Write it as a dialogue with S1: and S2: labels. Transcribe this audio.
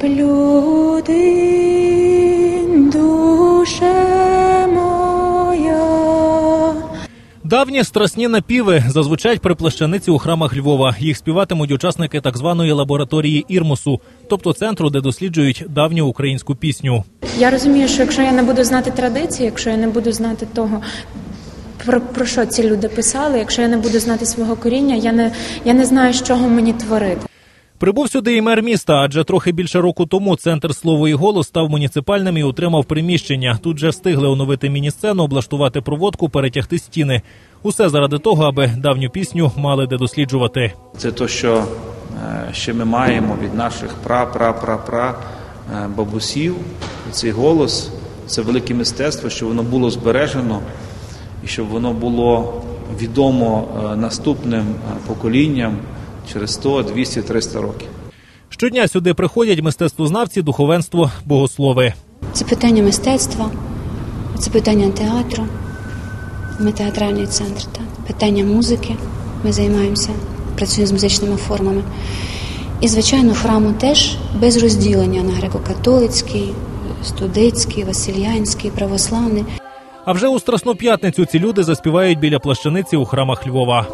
S1: Блюдин, душе моя.
S2: Давні страсні напіви зазвучать при плащаниці у храмах Львова. Їх співатимуть учасники так званої лабораторії Ірмосу, тобто центру, де досліджують давню українську пісню.
S1: Я розумію, що якщо я не буду знати традиції, якщо я не буду знати того, про, про що ці люди писали, якщо я не буду знати свого коріння, я не, я не знаю, з чого мені творити.
S2: Прибув сюди і мер міста, адже трохи більше року тому центр слово і голос став муніципальним і отримав приміщення. Тут же встигли оновити міні-сцену, облаштувати проводку, перетягти стіни. Усе заради того, аби давню пісню мали де досліджувати.
S3: Це то, що е, ще ми маємо від наших пра-пра-пра-пра е, бабусів. Цей голос це велике мистецтво, щоб воно було збережено і щоб воно було відомо е, наступним поколінням через 100, 200, 300 років.
S2: Щодня сюди приходять мистецтвознавці, духовенство, богослови.
S4: Це питання мистецтва, це питання театру. Ми театральний центр, так. питання музики. Ми займаємося, працюємо з музичними формами. І, звичайно, храму теж без розділення на греко-католицький, студицький, васильянський, православний.
S2: А вже у Страсну п'ятницю ці люди заспівають біля плащаниці у храмах Львова.